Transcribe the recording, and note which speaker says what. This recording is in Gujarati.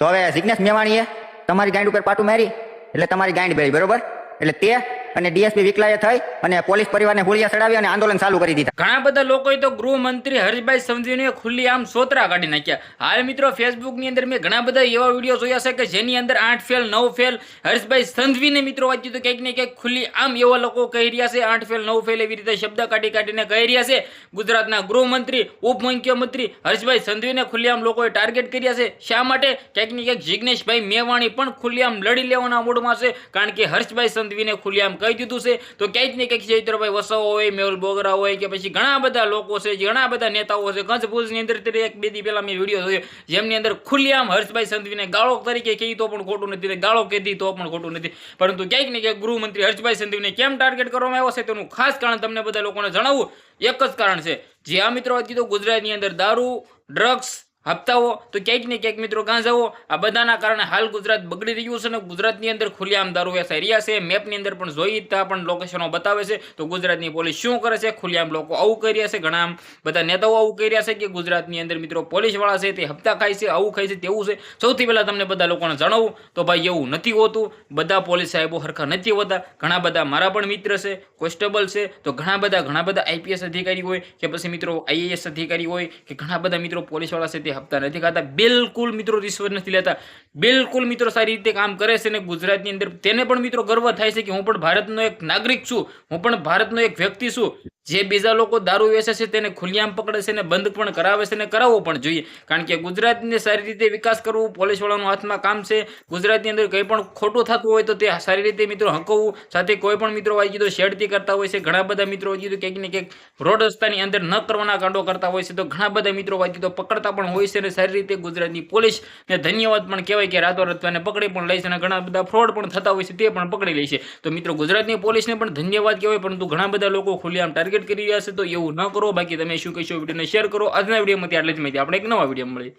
Speaker 1: તો હવે જિજ્ઞેશ મેવાણીએ તમારી ગાંડ ઉપર પાટું મારી, એટલે તમારી ગાંડ ભેળી બરોબર? એટલે તે અને ડીએસપી વિકલાએ થઈ અને પોલીસ પરિવારને હોળિયા ચડાવી અને આંદોલન ચાલુ કરી દીધા.
Speaker 2: ઘણા બધા લોકોએ તો ગૃહમંત્રી હર્ષભાઈ સંઘવીને ખુલ્લી આમ સોતરા કાઢી નાખ્યા. હાલ મિત્રો ફેસબુકની અંદર મેં ઘણા બધા એવા વીડિયો જોયા છે કે જેની અંદર આઠ ફેલ, નવ ફેલ હર્ષભાઈ સંઘવીને મિત્રો વાંચ્યું તો કંઈક ને કંઈક ખુલ્લી આમ એવા લોકો કહી રહ્યા છે, આઠ ફેલ, નવ ફેલ એવી રીતે શબ્દ કાઢી કાઢીને કહી રહ્યા છે. ગુજરાતના ગૃહમંત્રી, ઉપમુખ્યમંત્રી હર્ષભાઈ સંઘવીને ખુલ્લેઆમ લોકોએ ટાર્ગેટ કર્યા છે. શા માટે? ક્યાંક ને ક્યાંક જિજ્ઞેશભાઈ મેવાણી પણ ખુલ્લેઆમ લડી લેવાના મૂડમાં છે, કારણ કે હર્ષભાઈ સંઘવીને ખુલ્લેઆમ કહી દીધું છે, તો ક્યાંક ને ક્યાંક ચૈત્રભાઈ વસાવો હોય, મેહુલ બોગરા હોય કે પછી ઘણા બધા લોકો છે ઘણા બધા નેતાઓ છે કચ્છ અંદર એક, બે દી પહેલાં મેં વીડિયો જોયો. જેમની અંદર ખુલ્લેઆમ હર્ષભાઈ સંધવીને ગાળો તરીકે કહી તો પણ ખોટું નથી ગાળો કહેતી તો પણ ખોટું નથી. પરંતુ ક્યાંક ને ક્યાંક ગૃહમંત્રી હર્ષભાઈ સંધવીને કેમ ટાર્ગેટ કરવામાં આવ્યો છે, તેનું ખાસ કારણ તમને બધા લોકોને જણાવવું એક જ કારણ છે, જે આ મિત્રો તો ગુજરાતની અંદર દારૂ ડ્રગ્સ હપ્તાઓ તો ક્યાંક ને ક્યાંક મિત્રો ગાંજાઓ. આ બધાના કારણે હાલ ગુજરાત બગડી રહ્યું છે અને ગુજરાતની અંદર ખુલ્લેઆમ દારૂ વેચાઈ રહ્યા છે. મેપની અંદર પણ જોઈ ત્યાં પણ લોકેશનો બતાવે છે. તો ગુજરાતની પોલીસ શું કરે છે? ખુલ્લેઆમ લોકો આવું કરી રહ્યા છે. ઘણા આમ બધા નેતાઓ આવું કરી રહ્યા છે કે ગુજરાતની અંદર મિત્રો પોલીસવાળા છે, તે હપ્તા ખાય છે, આવું ખાય છે, તેવું છે. સૌથી પહેલાં તમને બધા લોકોને જણાવું, તો ભાઈ એવું નથી હોતું. બધા પોલીસ સાહેબો હરખા નથી હોતા. ઘણા બધા મારા પણ મિત્ર છે, કોન્સ્ટેબલ છે. તો ઘણા બધા ઘણા બધા આઈપીએસ અધિકારી હોય કે પછી મિત્રો આઈએએસ અધિકારી હોય કે ઘણા બધા મિત્રો પોલીસવાળા છે, તે હપ્તા નથી ખાતા. બિલકુલ મિત્રો રિશ્વત નથી લેતા. બિલકુલ મિત્રો સારી રીતે કામ કરે છે ને ગુજરાતની અંદર તેને પણ મિત્રો ગર્વ થાય છે કે હું પણ ભારતનો એક નાગરિક છું. હું પણ ભારતનો એક વ્યક્તિ છું. જે બીજા લોકો દારૂ વેચે છે તેને ખુલ્લેઆમ પકડે છે ને બંધ પણ કરાવે છે ને કરાવવો પણ જોઈએ. કારણ કે ગુજરાતને સારી રીતે વિકાસ કરવું પોલીસવાળાનું હાથમાં કામ છે. ગુજરાતની અંદર કંઈ પણ ખોટું થતું હોય તો તે સારી રીતે મિત્રો હકવવું. સાથે કોઈ પણ મિત્રો વાંચી તો શેડતી કરતા હોય છે. ઘણા બધા મિત્રો વાંચી તો ક્યાંક ને ક્યાંક રોડ રસ્તાની અંદર ન કરવાના કાંડો કરતા હોય છે. તો ઘણા બધા મિત્રો વાંચી તો પકડતા પણ હોય છે અને સારી રીતે ગુજરાતની પોલીસ ને ધન્યવાદ પણ કહેવાય કે રાતોરાત તેને પકડી પણ લે છે અને ઘણા બધા ફ્રોડ પણ થતા હોય છે તે પણ પકડી લે છે. તો મિત્રો ગુજરાતની પોલીસને પણ ધન્યવાદ કહેવાય, પરંતુ ઘણા બધા લોકો ખુલ્લેઆમ ટાર્ગેટ કરી રહ્યા છે, તો એવું ન કરો. બાકી તમે શું કહેશો વિડીયોને શેર કરો. આજના વિડીયોમાંથી આટલી જ. માહિતી આપણે એક નવા વીડિયો મળી